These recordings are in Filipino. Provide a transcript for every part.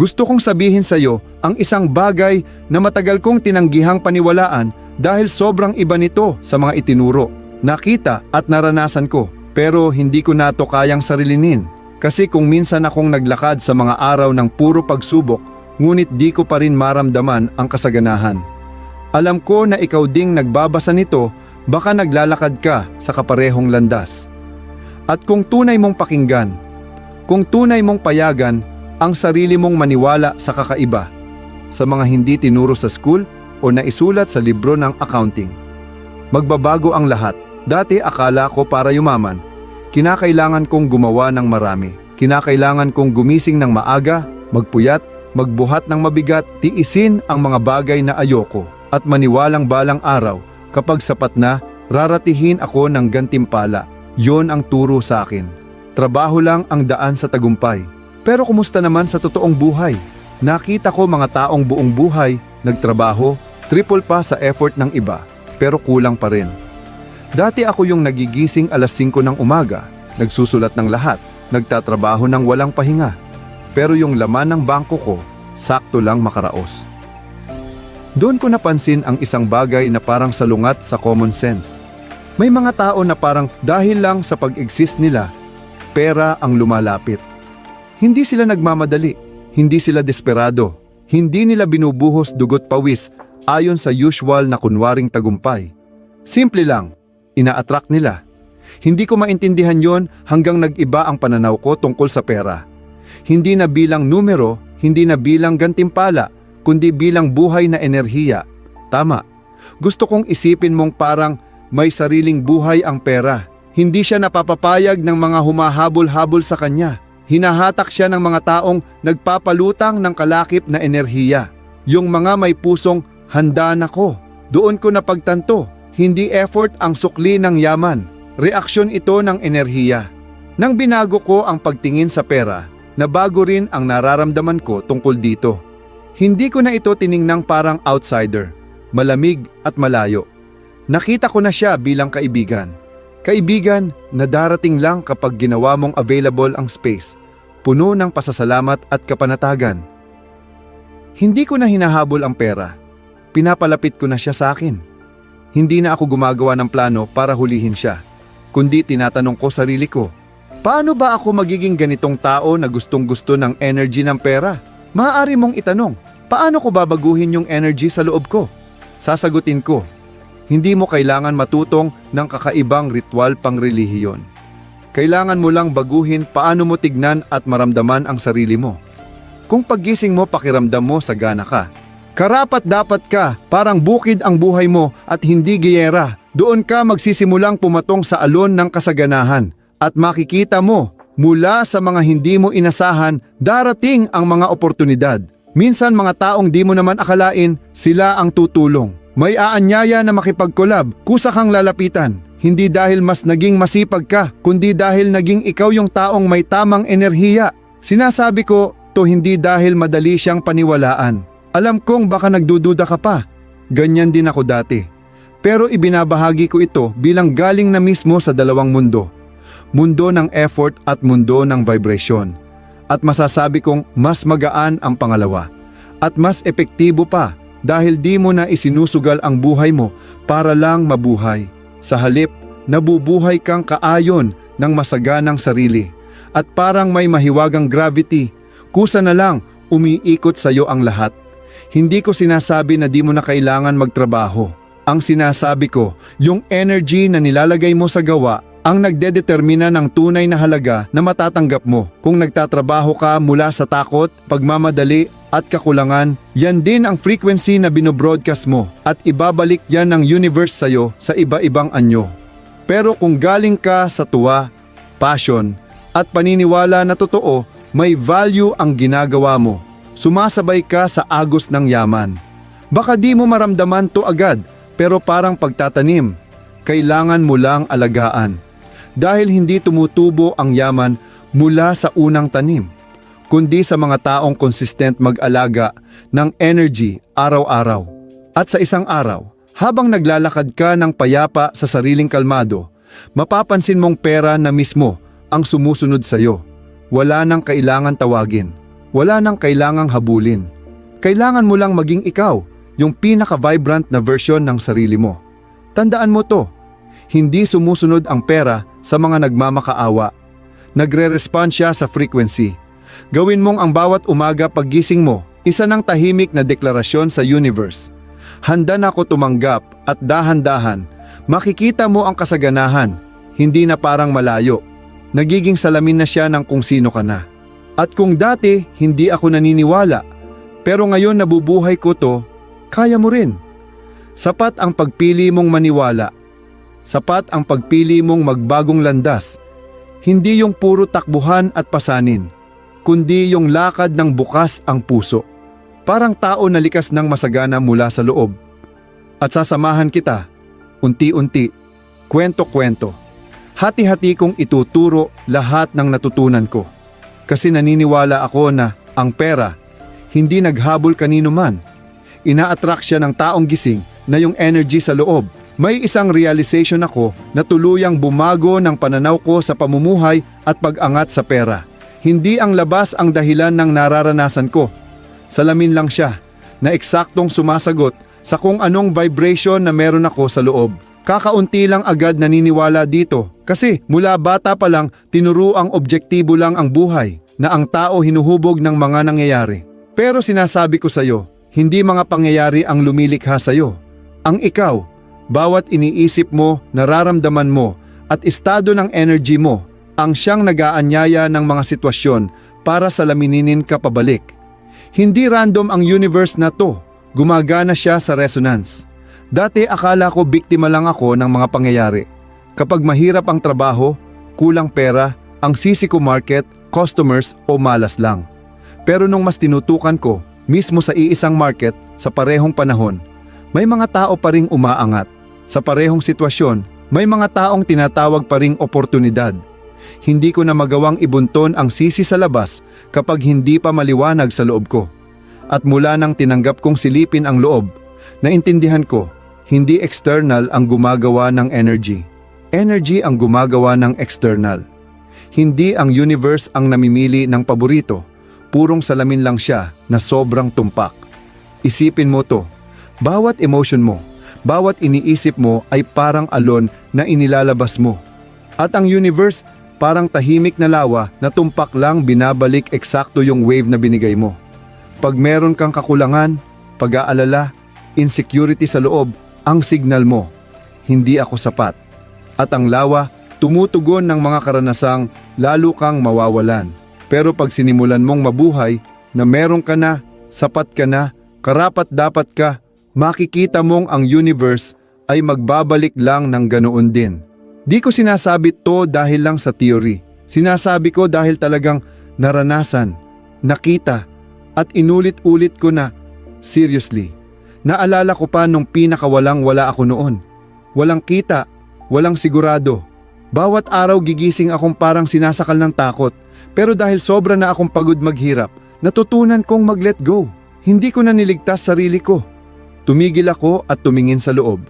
Gusto kong sabihin sa iyo ang isang bagay na matagal kong tinanggihang paniwalaan dahil sobrang iba nito sa mga itinuro, nakita at naranasan ko. Pero hindi ko na to kayang sarilinin. Kasi kung minsan akong naglakad sa mga araw ng puro pagsubok, ngunit di ko pa rin maramdaman ang kasaganahan. Alam ko na ikaw ding nagbabasa nito, baka naglalakad ka sa kaparehong landas. At kung tunay mong pakinggan, kung tunay mong payagan ang sarili mong maniwala sa kakaiba, sa mga hindi tinuro sa school o naisulat sa libro ng accounting. Magbabago ang lahat. Dati akala ko para yumaman, kinakailangan kong gumawa ng marami. Kinakailangan kong gumising ng maaga, magpuyat, magbuhat ng mabigat, tiisin ang mga bagay na ayoko at maniwalang balang araw kapag sapat na, raratihin ako ng gantimpala. Yon ang turo sa akin. Trabaho lang ang daan sa tagumpay. Pero kumusta naman sa totoong buhay? Nakita ko mga taong buong buhay, nagtrabaho, triple pa sa effort ng iba, pero kulang pa rin. Dati ako yung nagigising alas 5 ng umaga, nagsusulat ng lahat, nagtatrabaho ng walang pahinga. Pero yung laman ng bangko ko, sakto lang makaraos. Doon ko napansin ang isang bagay na parang salungat sa common sense. May mga tao na parang dahil lang sa pag-exist nila, pera ang lumalapit. Hindi sila nagmamadali, hindi sila desperado, hindi nila binubuhos dugot pawis ayon sa usual na kunwaring tagumpay. Simple lang, ina-attract nila. Hindi ko maintindihan yon hanggang nag-iba ang pananaw ko tungkol sa pera. Hindi na bilang numero, hindi na bilang gantimpala, kundi bilang buhay na enerhiya. Tama. Gusto kong isipin mong parang may sariling buhay ang pera. Hindi siya napapapayag ng mga humahabol-habol sa kanya. Hinahatak siya ng mga taong nagpapalutang ng kalakip na enerhiya. Yung mga may pusong handa na ko. Doon ko napagtanto, hindi effort ang sukli ng yaman. Reaksyon ito ng enerhiya. Nang binago ko ang pagtingin sa pera, nabago rin ang nararamdaman ko tungkol dito. Hindi ko na ito tiningnang parang outsider, malamig at malayo. Nakita ko na siya bilang kaibigan. Kaibigan na darating lang kapag ginawa mong available ang space, puno ng pasasalamat at kapanatagan. Hindi ko na hinahabol ang pera. Pinapalapit ko na siya sa akin. Hindi na ako gumagawa ng plano para hulihin siya, kundi tinatanong ko sarili ko, paano ba ako magiging ganitong tao na gustong gusto ng energy ng pera? Maaari mong itanong, paano ko babaguhin yung energy sa loob ko? Sasagutin ko, hindi mo kailangan matutong ng kakaibang ritual pang relihiyon. Kailangan mo lang baguhin paano mo tignan at maramdaman ang sarili mo. Kung paggising mo pakiramdam mo sagana ka. Karapat dapat ka, parang bukid ang buhay mo at hindi giyera. Doon ka magsisimulang pumatong sa alon ng kasaganahan at makikita mo mula sa mga hindi mo inasahan darating ang mga oportunidad. Minsan mga taong di mo naman akalain, sila ang tutulong. May aanyaya na makipagkolab, kusa kang lalapitan. Hindi dahil mas naging masipag ka, kundi dahil naging ikaw yung taong may tamang enerhiya. Sinasabi ko, to hindi dahil madali siyang paniwalaan. Alam kong baka nagdududa ka pa. Ganyan din ako dati. Pero ibinabahagi ko ito bilang galing na mismo sa dalawang mundo. Mundo ng effort at mundo ng vibration. At masasabi kong mas magaan ang pangalawa. At mas epektibo pa dahil di mo na isinusugal ang buhay mo para lang mabuhay. Sa halip, nabubuhay kang kaayon ng masaganang sarili. At parang may mahiwagang gravity, kusa na lang umiikot sa iyo ang lahat. Hindi ko sinasabi na di mo na kailangan magtrabaho. Ang sinasabi ko, yung energy na nilalagay mo sa gawa ang nagdedetermina ng tunay na halaga na matatanggap mo. Kung nagtatrabaho ka mula sa takot, pagmamadali at kakulangan, yan din ang frequency na binobroadcast mo at ibabalik yan ng universe sa'yo sa iba-ibang anyo. Pero kung galing ka sa tuwa, passion, at paniniwala na totoo, may value ang ginagawa mo. Sumasabay ka sa agos ng yaman. Baka di mo maramdaman to agad, pero parang pagtatanim, kailangan mo lang alagaan. Dahil hindi tumutubo ang yaman mula sa unang tanim, kundi sa mga taong konsistent mag-alaga ng energy araw-araw. At sa isang araw, habang naglalakad ka ng payapa sa sariling kalmado, mapapansin mong pera na mismo ang sumusunod sa iyo. Wala nang kailangan tawagin. Wala nang kailangang habulin. Kailangan mo lang maging ikaw, yung pinaka-vibrant na version ng sarili mo. Tandaan mo to, hindi sumusunod ang pera sa mga nagmamakaawa. Nagre-respond siya sa frequency. Gawin mong ang bawat umaga paggising mo, isa ng tahimik na deklarasyon sa universe. Handa na ako tumanggap at dahan-dahan, makikita mo ang kasaganahan, hindi na parang malayo. Nagiging salamin na siya ng kung sino ka na. At kung dati hindi ako naniniwala, pero ngayon nabubuhay ko to, kaya mo rin. Sapat ang pagpili mong maniwala. Sapat ang pagpili mong magbagong landas. Hindi yung puro takbuhan at pasanin, kundi yung lakad ng bukas ang puso. Parang tao na likas ng masagana mula sa loob. At sasamahan kita, unti-unti, kwento-kwento. Hati-hati kong ituturo lahat ng natutunan ko. Kasi naniniwala ako na ang pera, hindi naghabol kanino man. Ina-attract siya ng taong gising na yung energy sa loob. May isang realization ako na tuluyang bumago ng pananaw ko sa pamumuhay at pag-angat sa pera. Hindi ang labas ang dahilan ng nararanasan ko. Salamin lang siya na eksaktong sumasagot sa kung anong vibration na meron ako sa loob. Kakaunti lang agad naniniwala dito kasi mula bata pa lang tinuro ang objektibo lang ang buhay na ang tao hinuhubog ng mga nangyayari. Pero sinasabi ko sa iyo, hindi mga pangyayari ang lumilikha sa iyo. Ang ikaw, bawat iniisip mo, nararamdaman mo at estado ng energy mo ang siyang nagaanyaya ng mga sitwasyon para salamininin ka pabalik. Hindi random ang universe na to, gumagana siya sa resonance. Dati akala ko biktima lang ako ng mga pangyayari. Kapag mahirap ang trabaho, kulang pera, ang sisi ko market, customers o malas lang. Pero nung mas tinutukan ko, mismo sa iisang market, sa parehong panahon, may mga tao pa ring umaangat. Sa parehong sitwasyon, may mga taong tinatawag pa ring oportunidad. Hindi ko na magawang ibunton ang sisi sa labas kapag hindi pa maliwanag sa loob ko. At mula nang tinanggap kong silipin ang loob, naintindihan ko, hindi external ang gumagawa ng energy. Energy ang gumagawa ng external. Hindi ang universe ang namimili ng paborito, purong salamin lang siya na sobrang tumpak. Isipin mo to, bawat emotion mo, bawat iniisip mo ay parang alon na inilalabas mo. At ang universe, parang tahimik na lawa na tumpak lang binabalik eksakto yung wave na binigay mo. Pag meron kang kakulangan, pag-aalala, insecurity sa loob, ang signal mo, hindi ako sapat. At ang lawa, tumutugon ng mga karanasang lalo kang mawawalan. Pero pag sinimulan mong mabuhay na meron ka na, sapat ka na, karapat dapat ka, makikita mong ang universe ay magbabalik lang ng ganoon din. Di ko sinasabi to dahil lang sa theory. Sinasabi ko dahil talagang naranasan, nakita, at inulit-ulit ko na, seriously, naalala ko pa nung pinakawalang wala ako noon. Walang kita, walang sigurado. Bawat araw gigising akong parang sinasakal ng takot, pero dahil sobra na akong pagod maghirap, natutunan kong mag-let go. Hindi ko na niligtas sarili ko. Tumigil ako at tumingin sa loob.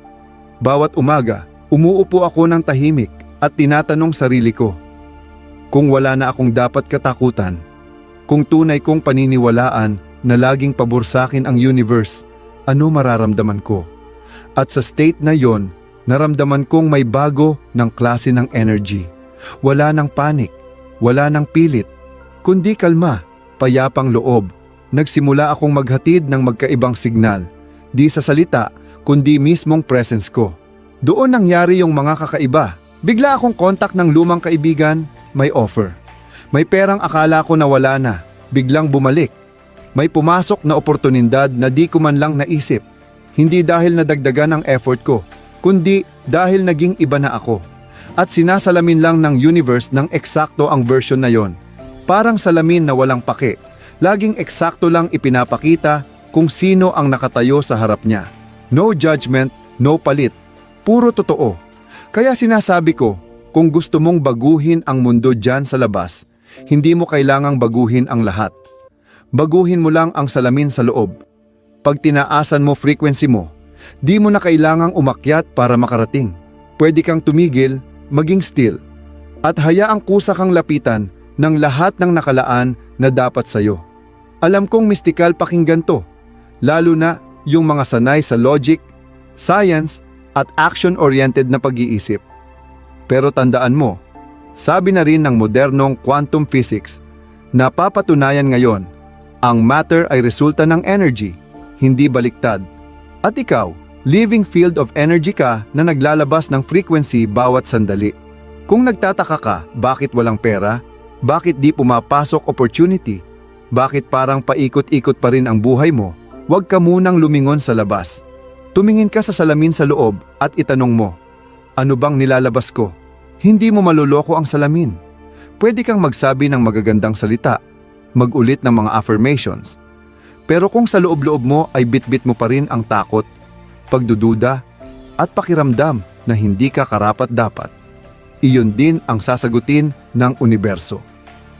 Bawat umaga, umuupo ako ng tahimik at tinatanong sarili ko, kung wala na akong dapat katakutan, kung tunay kong paniniwalaan na laging pabor sa akin ang universe, ano mararamdaman ko? At sa state na yon, naramdaman kong may bago ng klase ng energy. Wala ng panic, wala ng pilit, kundi kalma, payapang loob. Nagsimula akong maghatid ng magkaibang signal, di sa salita, kundi mismong presence ko. Doon nangyari yung mga kakaiba. Bigla akong kontak ng lumang kaibigan, may offer. May perang akala ko na wala na, biglang bumalik. May pumasok na oportunidad na di ko man lang naisip. Hindi dahil nadagdagan ang effort ko, kundi dahil naging iba na ako. At sinasalamin lang ng universe ng eksakto ang version na yon. Parang salamin na walang pake. Laging eksakto lang ipinapakita kung sino ang nakatayo sa harap niya. No judgment, no palit. Puro totoo. Kaya sinasabi ko, kung gusto mong baguhin ang mundo dyan sa labas, hindi mo kailangang baguhin ang lahat. Baguhin mo lang ang salamin sa loob. Pag tinaasan mo frequency mo, di mo na kailangang umakyat para makarating. Pwede kang tumigil, maging still, at hayaang kusa kang lapitan ng lahat ng nakalaan na dapat sa'yo. Alam kong mistikal pakinggan to, lalo na yung mga sanay sa logic, science, at action-oriented na pag-iisip. Pero tandaan mo, sabi na rin ng modernong quantum physics, napapatunayan ngayon, ang matter ay resulta ng energy, hindi baliktad. At ikaw, living field of energy ka na naglalabas ng frequency bawat sandali. Kung nagtataka ka, bakit walang pera? Bakit di pumapasok opportunity? Bakit parang paikot-ikot pa rin ang buhay mo? Huwag ka munang lumingon sa labas. Tumingin ka sa salamin sa loob at itanong mo, ano bang nilalabas ko? Hindi mo maluloko ang salamin. Pwede kang magsabi ng magagandang salita, magulit ng mga affirmations. Pero kung sa loob-loob mo ay bitbit mo pa rin ang takot, pagdududa, at pakiramdam na hindi ka karapat-dapat, iyon din ang sasagutin ng universo.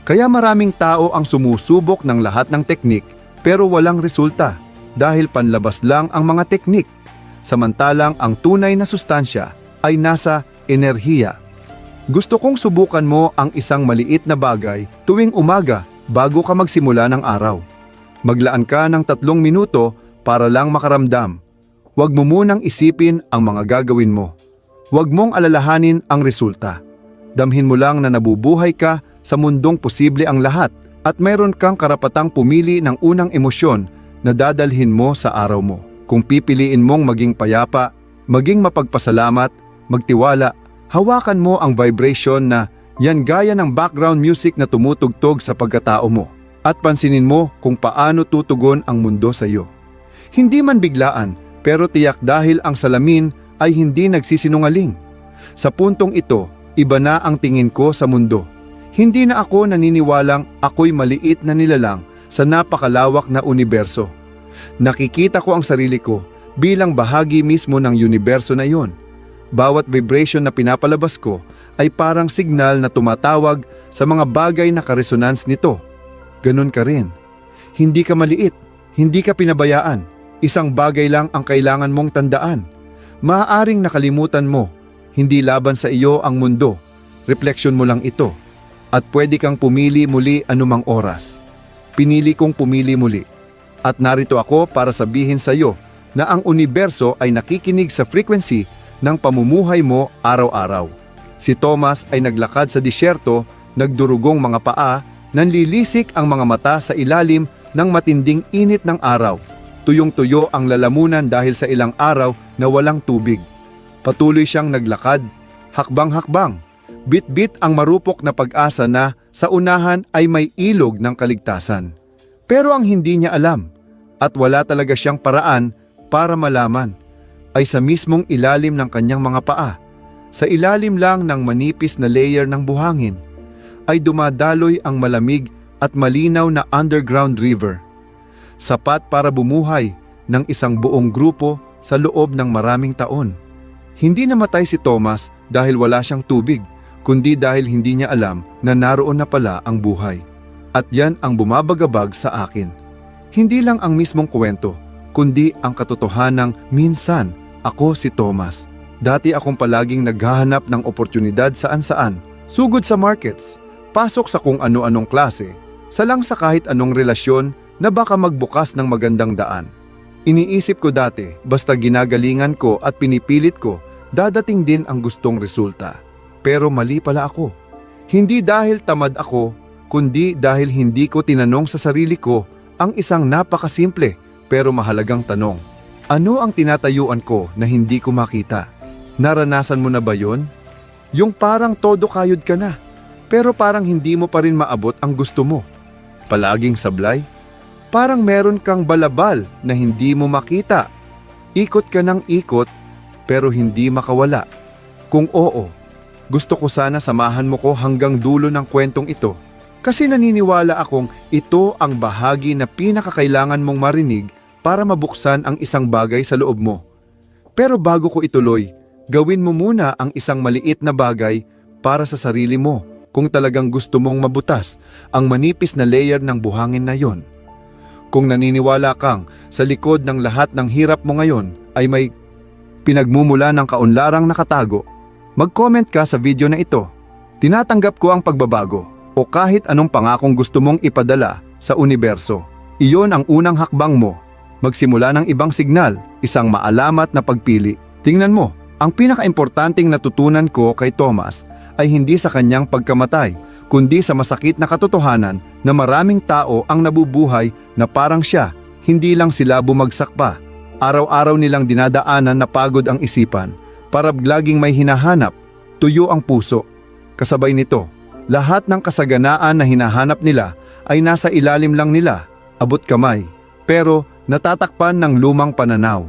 Kaya maraming tao ang sumusubok ng lahat ng teknik pero walang resulta dahil panlabas lang ang mga teknik. Samantalang ang tunay na sustansya ay nasa enerhiya. Gusto kong subukan mo ang isang maliit na bagay tuwing umaga bago ka magsimula ng araw. Maglaan ka ng tatlong minuto para lang makaramdam. Huwag mo munang isipin ang mga gagawin mo. Huwag mong alalahanin ang resulta. Damhin mo lang na nabubuhay ka sa mundong posible ang lahat at mayroon kang karapatang pumili ng unang emosyon na dadalhin mo sa araw mo. Kung pipiliin mong maging payapa, maging mapagpasalamat, magtiwala, hawakan mo ang vibration na yan gaya ng background music na tumutugtog sa pagkatao mo at pansinin mo kung paano tutugon ang mundo sa iyo. Hindi man biglaan, pero tiyak dahil ang salamin ay hindi nagsisinungaling. Sa puntong ito, iba na ang tingin ko sa mundo. Hindi na ako naniniwalang ako'y maliit na nilalang sa napakalawak na universo. Nakikita ko ang sarili ko bilang bahagi mismo ng universo na iyon. Bawat vibration na pinapalabas ko ay parang signal na tumatawag sa mga bagay na karesonance nito. Ganon ka rin. Hindi ka maliit, hindi ka pinabayaan. Isang bagay lang ang kailangan mong tandaan. Maaaring nakalimutan mo, hindi laban sa iyo ang mundo. Refleksyon mo lang ito. At pwede kang pumili muli anumang oras. Pinili kong pumili muli. At narito ako para sabihin sa iyo na ang universo ay nakikinig sa frequency ng pamumuhay mo araw-araw. Si Thomas ay naglakad sa disyerto, nagdurugong mga paa, nanlilisik ang mga mata sa ilalim ng matinding init ng araw. Tuyong-tuyo ang lalamunan dahil sa ilang araw na walang tubig. Patuloy siyang naglakad, hakbang-hakbang. Bit-bit ang marupok na pag-asa na sa unahan ay may ilog ng kaligtasan. Pero ang hindi niya alam, at wala talaga siyang paraan para malaman, ay sa mismong ilalim ng kanyang mga paa, sa ilalim lang ng manipis na layer ng buhangin, ay dumadaloy ang malamig at malinaw na underground river. Sapat para bumuhay ng isang buong grupo sa loob ng maraming taon. Hindi namatay si Thomas dahil wala siyang tubig, kundi dahil hindi niya alam na naroon na pala ang buhay. At yan ang bumabagabag sa akin. Hindi lang ang mismong kwento, kundi ang katotohanang minsan ako si Thomas. Dati akong palaging naghahanap ng oportunidad saan-saan, sugod sa markets, pasok sa kung ano-anong klase, salang sa kahit anong relasyon na baka magbukas ng magandang daan. Iniisip ko dati, basta ginagalingan ko at pinipilit ko, dadating din ang gustong resulta. Pero mali pala ako. Hindi dahil tamad ako, kundi dahil hindi ko tinanong sa sarili ko ang isang napakasimple pero mahalagang tanong. Ano ang tinatayuan ko na hindi ko makita? Naranasan mo na ba yon? Yung parang todo kayod ka na, pero parang hindi mo pa rin maabot ang gusto mo. Palaging sablay? Parang meron kang balabal na hindi mo makita. Ikot ka ng ikot pero hindi makawala. Kung oo, gusto ko sana samahan mo ko hanggang dulo ng kwentong ito kasi naniniwala akong ito ang bahagi na pinakakailangan mong marinig para mabuksan ang isang bagay sa loob mo. Pero bago ko ituloy, gawin mo muna ang isang maliit na bagay para sa sarili mo kung talagang gusto mong mabutas ang manipis na layer ng buhangin na yon. Kung naniniwala kang sa likod ng lahat ng hirap mo ngayon ay may pinagmumula ng kaunlarang nakatago, mag-comment ka sa video na ito. Tinatanggap ko ang pagbabago o kahit anong pangakong gusto mong ipadala sa universo. Iyon ang unang hakbang mo. Magsimula ng ibang signal, isang maalamat na pagpili. Tingnan mo, ang pinakaimportanteng natutunan ko kay Thomas ay hindi sa kanyang pagkamatay, kundi sa masakit na katotohanan na maraming tao ang nabubuhay na parang siya, hindi lang sila bumagsak pa. Araw-araw nilang dinadaanan na pagod ang isipan, parab laging may hinahanap, tuyo ang puso. Kasabay nito, lahat ng kasaganaan na hinahanap nila ay nasa ilalim lang nila, abot kamay, pero natatakpan ng lumang pananaw.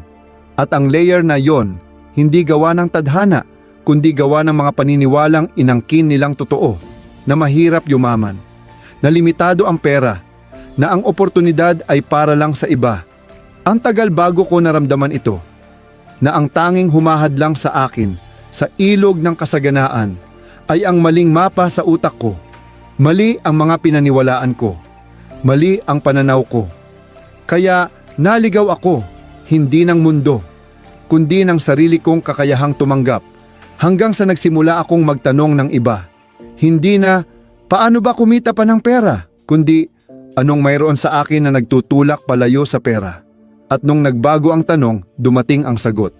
At ang layer na yon, hindi gawa ng tadhana, kundi gawa ng mga paniniwalang inangkin nilang totoo, na mahirap yumaman, na limitado ang pera, na ang oportunidad ay para lang sa iba. Ang tagal bago ko naramdaman ito, na ang tanging humahad lang sa akin, sa ilog ng kasaganaan, ay ang maling mapa sa utak ko. Mali ang mga pinaniwalaan ko. Mali ang pananaw ko. Kaya naligaw ako, hindi ng mundo, kundi ng sarili kong kakayahang tumanggap. Hanggang sa nagsimula akong magtanong ng iba. Hindi na, paano ba kumita pa ng pera? Kundi, anong mayroon sa akin na nagtutulak palayo sa pera? At nung nagbago ang tanong, dumating ang sagot.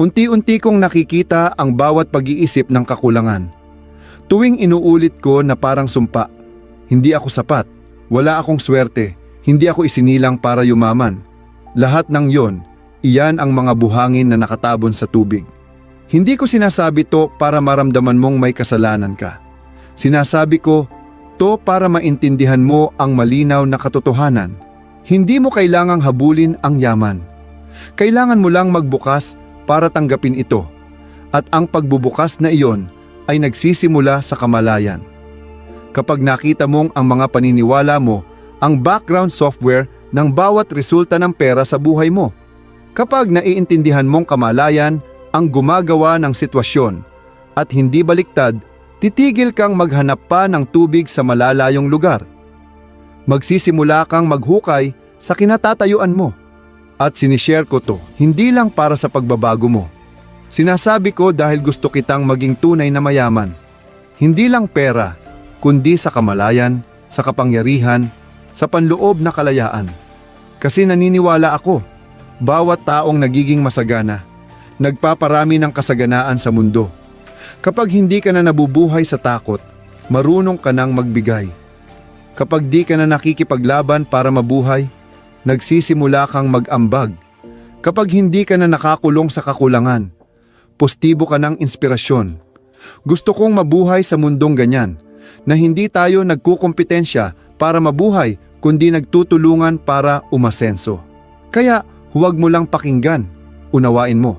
Unti-unti kong nakikita ang bawat pag-iisip ng kakulangan. Tuwing inuulit ko na parang sumpa, hindi ako sapat, wala akong swerte, hindi ako isinilang para yumaman. Lahat ng yon, iyan ang mga buhangin na nakatabon sa tubig. Hindi ko sinasabi to para maramdaman mong may kasalanan ka. Sinasabi ko, to para maintindihan mo ang malinaw na katotohanan. Hindi mo kailangang habulin ang yaman. Kailangan mo lang magbukas para tanggapin ito. At ang pagbubukas na iyon ay nagsisimula sa kamalayan. Kapag nakita mong ang mga paniniwala mo, ang background software ng bawat resulta ng pera sa buhay mo. Kapag naiintindihan mong kamalayan ang gumagawa ng sitwasyon at hindi baliktad, titigil kang maghanap pa ng tubig sa malalayong lugar. Magsisimula kang maghukay sa kinatatayuan mo. At sinishare ko to, hindi lang para sa pagbabago mo. Sinasabi ko dahil gusto kitang maging tunay na mayaman. Hindi lang pera, kundi sa kamalayan, sa kapangyarihan, sa panloob na kalayaan. Kasi naniniwala ako, bawat taong nagiging masagana, nagpaparami ng kasaganaan sa mundo. Kapag hindi ka na nabubuhay sa takot, marunong ka nang magbigay. Kapag di ka na nakikipaglaban para mabuhay, nagsisimula kang mag-ambag. Kapag hindi ka na nakakulong sa kakulangan, postibo ka ng inspirasyon. Gusto kong mabuhay sa mundong ganyan, na hindi tayo nagkukompetensya para mabuhay kundi nagtutulungan para umasenso. Kaya huwag mo lang pakinggan, unawain mo,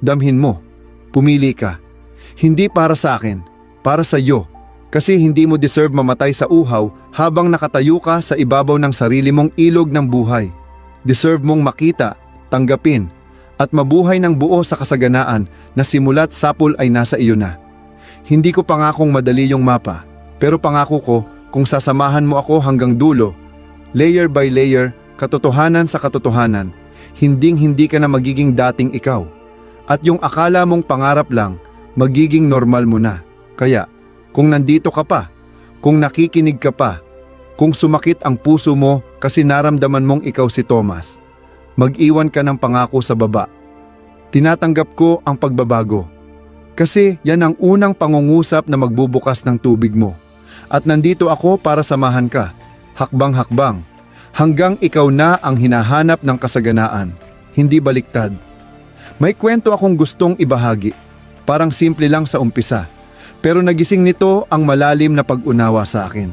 damhin mo, pumili ka. Hindi para sa akin, para sa iyo. Kasi hindi mo deserve mamatay sa uhaw habang nakatayo ka sa ibabaw ng sarili mong ilog ng buhay. Deserve mong makita, tanggapin, at mabuhay ng buo sa kasaganaan na simulat sapul ay nasa iyo na. Hindi ko pangakong madali yung mapa, pero pangako ko kung sasamahan mo ako hanggang dulo, layer by layer, katotohanan sa katotohanan, hinding hindi ka na magiging dating ikaw. At yung akala mong pangarap lang, magiging normal mo na. Kaya, kung nandito ka pa, kung nakikinig ka pa, kung sumakit ang puso mo kasi naramdaman mong ikaw si Thomas, mag-iwan ka ng pangako sa baba. Tinatanggap ko ang pagbabago. Kasi yan ang unang pangungusap na magbubukas ng tubig mo. At nandito ako para samahan ka, hakbang-hakbang, hanggang ikaw na ang hinahanap ng kasaganaan, hindi baliktad. May kwento akong gustong ibahagi, parang simple lang sa umpisa, pero nagising nito ang malalim na pag-unawa sa akin.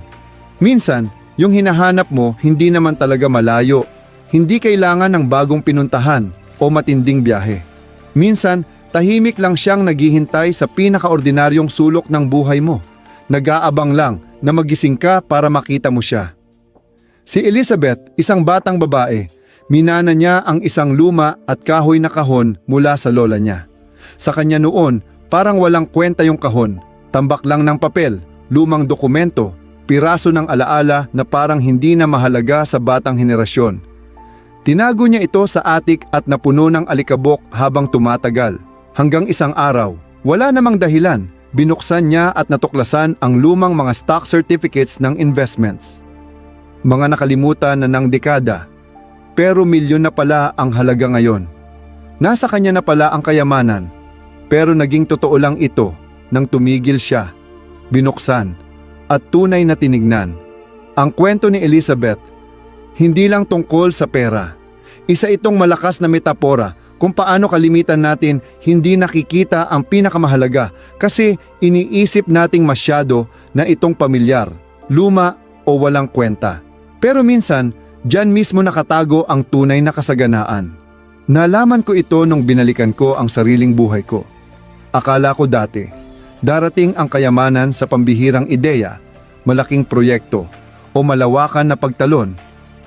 Minsan, yung hinahanap mo hindi naman talaga malayo, hindi kailangan ng bagong pinuntahan o matinding biyahe. Minsan, tahimik lang siyang naghihintay sa pinakaordinaryong sulok ng buhay mo. Nag-aabang lang na magising ka para makita mo siya. Si Elizabeth, isang batang babae, minana niya ang isang luma at kahoy na kahon mula sa lola niya. Sa kanya noon, parang walang kwenta yung kahon, tambak lang ng papel, lumang dokumento, piraso ng alaala na parang hindi na mahalaga sa batang henerasyon. Tinago niya ito sa atik at napuno ng alikabok habang tumatagal. Hanggang isang araw, wala namang dahilan, binuksan niya at natuklasan ang lumang mga stock certificates ng investments. mga nakalimutan na ng dekada. Pero milyon na pala ang halaga ngayon. Nasa kanya na pala ang kayamanan. Pero naging totoo lang ito nang tumigil siya, binuksan, at tunay na tinignan. Ang kwento ni Elizabeth, hindi lang tungkol sa pera. Isa itong malakas na metapora kung paano kalimitan natin hindi nakikita ang pinakamahalaga kasi iniisip nating masyado na itong pamilyar, luma o walang kwenta. Pero minsan, dyan mismo nakatago ang tunay na kasaganaan. Nalaman ko ito nung binalikan ko ang sariling buhay ko. Akala ko dati, darating ang kayamanan sa pambihirang ideya, malaking proyekto, o malawakan na pagtalon.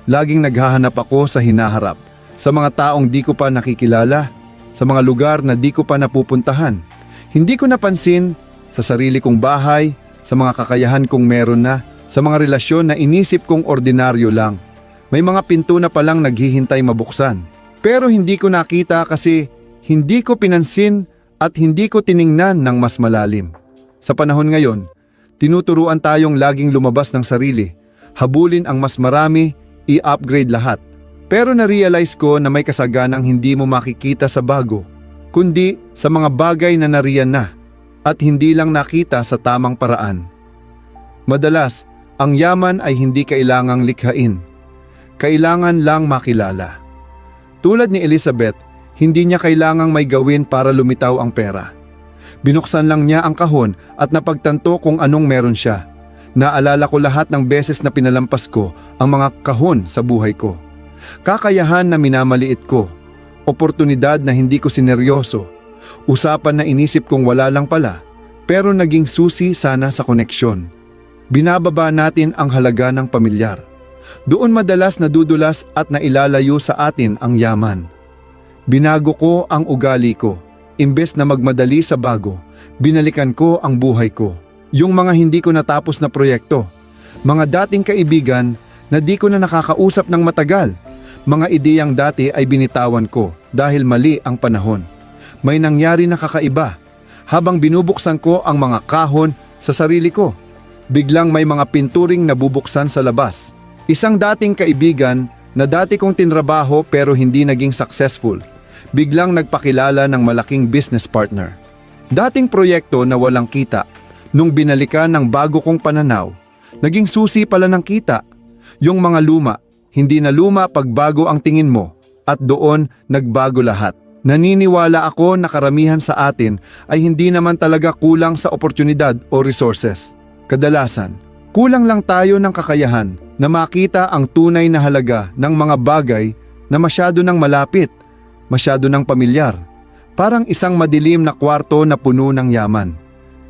Laging naghahanap ako sa hinaharap, sa mga taong di ko pa nakikilala, sa mga lugar na di ko pa napupuntahan. Hindi ko napansin sa sarili kong bahay, sa mga kakayahan kong meron na, sa mga relasyon na inisip kong ordinaryo lang. May mga pinto na palang naghihintay mabuksan. Pero hindi ko nakita kasi hindi ko pinansin at hindi ko tiningnan ng mas malalim. Sa panahon ngayon, tinuturuan tayong laging lumabas ng sarili, habulin ang mas marami, i-upgrade lahat. Pero na-realize ko na may kasaganang hindi mo makikita sa bago, kundi sa mga bagay na nariyan na at hindi lang nakita sa tamang paraan. Madalas, ang yaman ay hindi kailangang likhain. Kailangan lang makilala. Tulad ni Elizabeth, hindi niya kailangang may gawin para lumitaw ang pera. Binuksan lang niya ang kahon at napagtanto kung anong meron siya. Naalala ko lahat ng beses na pinalampas ko ang mga kahon sa buhay ko. Kakayahan na minamaliit ko. Oportunidad na hindi ko sineryoso. Usapan na inisip kong wala lang pala, pero naging susi sana sa koneksyon. Binababa natin ang halaga ng pamilyar. Doon madalas nadudulas at nailalayo sa atin ang yaman. Binago ko ang ugali ko. Imbes na magmadali sa bago, binalikan ko ang buhay ko. Yung mga hindi ko natapos na proyekto. Mga dating kaibigan na di ko na nakakausap ng matagal. Mga ideyang dati ay binitawan ko dahil mali ang panahon. May nangyari na kakaiba. Habang binubuksan ko ang mga kahon sa sarili ko, biglang may mga pinturing nabubuksan sa labas. Isang dating kaibigan na dati kong tinrabaho pero hindi naging successful biglang nagpakilala ng malaking business partner. Dating proyekto na walang kita, nung binalikan ng bago kong pananaw, naging susi pala ng kita. Yung mga luma, hindi na luma pag bago ang tingin mo, at doon nagbago lahat. Naniniwala ako na karamihan sa atin ay hindi naman talaga kulang sa oportunidad o resources. Kadalasan, kulang lang tayo ng kakayahan na makita ang tunay na halaga ng mga bagay na masyado nang malapit masyado ng pamilyar. Parang isang madilim na kwarto na puno ng yaman.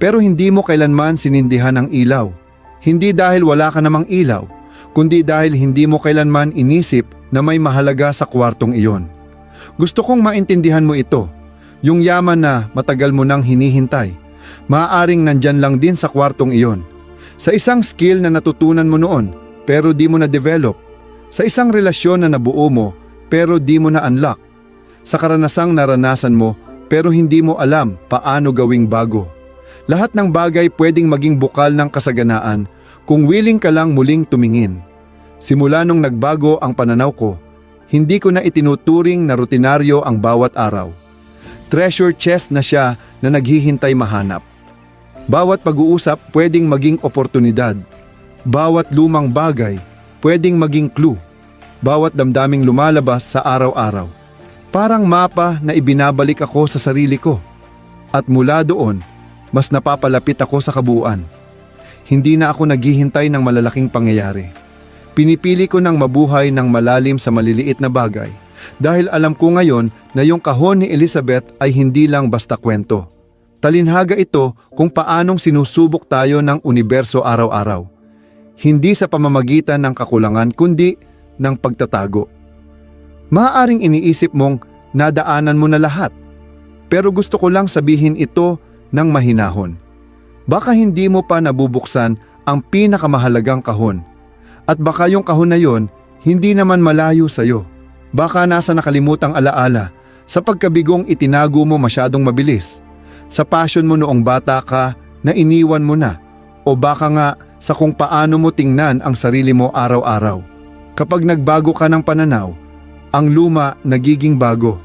Pero hindi mo kailanman sinindihan ang ilaw. Hindi dahil wala ka namang ilaw, kundi dahil hindi mo kailanman inisip na may mahalaga sa kwartong iyon. Gusto kong maintindihan mo ito. Yung yaman na matagal mo nang hinihintay, maaaring nandyan lang din sa kwartong iyon. Sa isang skill na natutunan mo noon, pero di mo na-develop. Sa isang relasyon na nabuo mo, pero di mo na-unlock sa karanasang naranasan mo pero hindi mo alam paano gawing bago. Lahat ng bagay pwedeng maging bukal ng kasaganaan kung willing ka lang muling tumingin. Simula nung nagbago ang pananaw ko, hindi ko na itinuturing na rutinaryo ang bawat araw. Treasure chest na siya na naghihintay mahanap. Bawat pag-uusap pwedeng maging oportunidad. Bawat lumang bagay pwedeng maging clue. Bawat damdaming lumalabas sa araw-araw Parang mapa na ibinabalik ako sa sarili ko. At mula doon, mas napapalapit ako sa kabuuan. Hindi na ako naghihintay ng malalaking pangyayari. Pinipili ko ng mabuhay ng malalim sa maliliit na bagay dahil alam ko ngayon na yung kahon ni Elizabeth ay hindi lang basta kwento. Talinhaga ito kung paanong sinusubok tayo ng universo araw-araw. Hindi sa pamamagitan ng kakulangan kundi ng pagtatago. Maaaring iniisip mong nadaanan mo na lahat. Pero gusto ko lang sabihin ito ng mahinahon. Baka hindi mo pa nabubuksan ang pinakamahalagang kahon. At baka yung kahon na yon hindi naman malayo sa iyo. Baka nasa nakalimutang alaala sa pagkabigong itinago mo masyadong mabilis. Sa passion mo noong bata ka na iniwan mo na. O baka nga sa kung paano mo tingnan ang sarili mo araw-araw. Kapag nagbago ka ng pananaw, ang luma nagiging bago